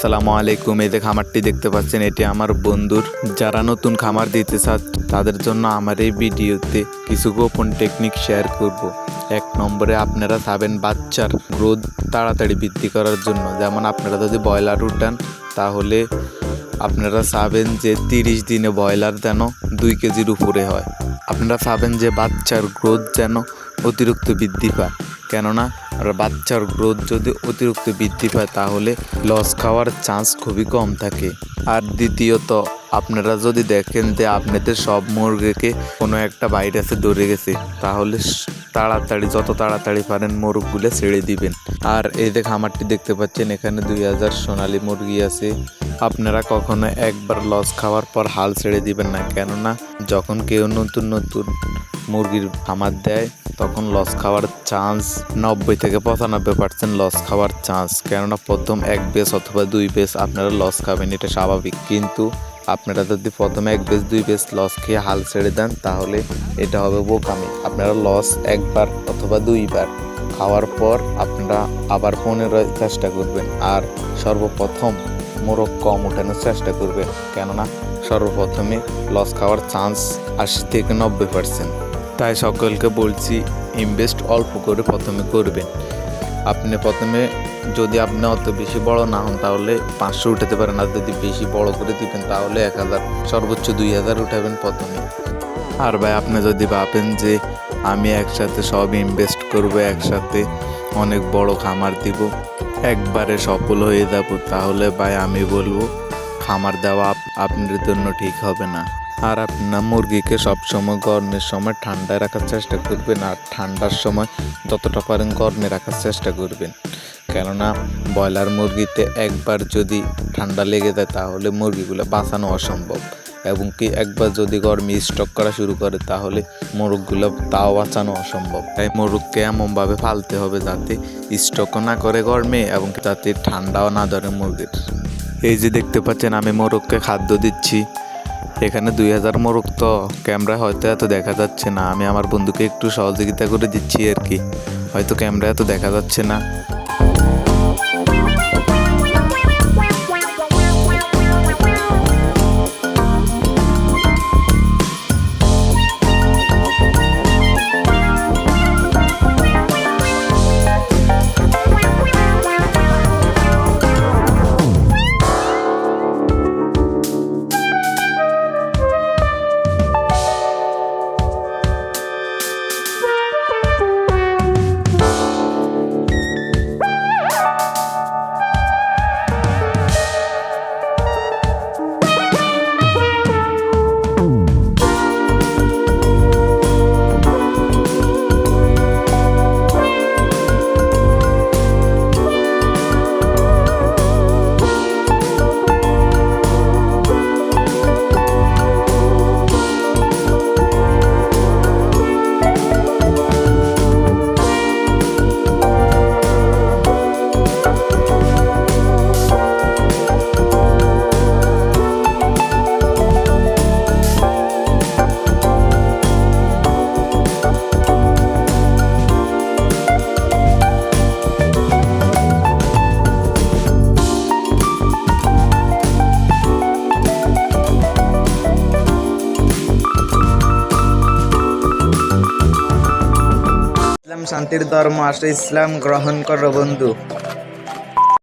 আসসালামু আলাইকুম। এই যে খামারটি দেখতে পাচ্ছেন, এটি আমার বন্ধুর। যারা নতুন খামার দিতে চান, তাদের জন্য আমার এই ভিডিওতে কিছু গোপন টেকনিক শেয়ার করব। এক নম্বরে আপনারা চাবেন বাচ্চার গ্রোথ তাড়াতাড়ি বৃদ্ধি করার জন্য। যেমন আপনারা যদি ব্রয়লার উঠান, তাহলে আপনারা চাবেন যে তিরিশ দিনে ব্রয়লার যেন দুই কেজির উপরে হয়। আপনারা চাবেন যে বাচ্চার গ্রোথ যেন অতিরিক্ত বৃদ্ধি পায়। কেননা আর বাচ্চার গ্রোথ যদি অতিরিক্ত বৃদ্ধি পায় তাহলে লস খাওয়ার চান্স খুবই কম থাকে। আর দ্বিতীয়ত, আপনারা যদি দেখেন যে আপনাদের সব মুরগিকে কোনো একটা ভাইরাসে ধরে গেছে, তাহলে তাড়াতাড়ি, যত তাড়াতাড়ি পারেন মোরগগুলো ছেড়ে দিবেন। আর এই যে খামারটি দেখতে পাচ্ছেন, এখানে দুই হাজার সোনালি মুরগি আছে। আপনারা কখনো একবার লস খাওয়ার পর হাল ছেড়ে দিবেন না। কেননা, যখন কেউ নতুন নতুন মুরগির খামার দেয় তখন লস খাওয়ার চান্স নব্বই থেকে পঁচানব্বই পার্সেন্ট লস খাওয়ার চান্স কেননা প্রথম এক বেস অথবা দুই বেস আপনারা লস খাবেন, এটা স্বাভাবিক। কিন্তু আপনারা যদি প্রথমে এক বেস দুই বেস লস খেয়ে হাল ছেড়ে দেন, তাহলে এটা হবে বোকামি। আপনারা লস একবার অথবা দুইবার খাওয়ার পর আপনারা আবার পনেরো চেষ্টা করবেন। আর সর্বপ্রথম মোরগ কম ওঠানোর চেষ্টা করবেন। কেননা সর্বপ্রথমে লস খাওয়ার চান্স আশি থেকে নব্বই পার্সেন্ট তাই সকলকে বলছি ইনভেস্ট অল্প করে প্রথমে করবেন। আপনি প্রথমে যদি আপনি অত বেশি বড় না হন, তাহলে পাঁচশো উঠাতে পারেন। আর যদি বেশি বড় করে দিবেন, তাহলে এক হাজার, সর্বোচ্চ দুই হাজার উঠাবেন প্রথমে। আর ভাই, আপনি যদি ভাবেন যে আমি একসাথে সব ইনভেস্ট করব, একসাথে অনেক বড় খামার দিব, একবারে সফল হয়ে যাব, তাহলে ভাই, আমি বলব, খামার দেওয়া আপ- আপনার জন্য ঠিক হবে না। আর আপনার মুরগিকে সবসময় গরমের সময় ঠান্ডায় রাখার চেষ্টা করবেন আর ঠান্ডার সময় যতটা পারেন গরমে রাখার চেষ্টা করবেন। কেননা ব্রয়লার মুরগিতে একবার যদি ঠান্ডা লেগে যায় তাহলে মুরগিগুলো বাঁচানো অসম্ভব। এবং কি একবার যদি গরমে স্টক করা শুরু করে তাহলে মোরগগুলো তাও বাঁচানো অসম্ভব। তাই মোরগকে এমনভাবে পালতে হবে যাতে স্টকও না করে গরমে এবং যাতে ঠান্ডাও না ধরে মুরগির। এই যে দেখতে পাচ্ছেন আমি মোরগকে খাদ্য দিচ্ছি। এখানে দুই হাজার মোরগ তো। ক্যামেরা হয়তো এত দেখা যাচ্ছে না। আমি আমার বন্ধুকে একটু সহযোগিতা করে দিচ্ছি আর কি। হয়তো ক্যামেরা এত দেখা যাচ্ছে না। ইসলাম শান্তির ধর্ম আসলে ইসলাম গ্রহণ করো বন্ধু।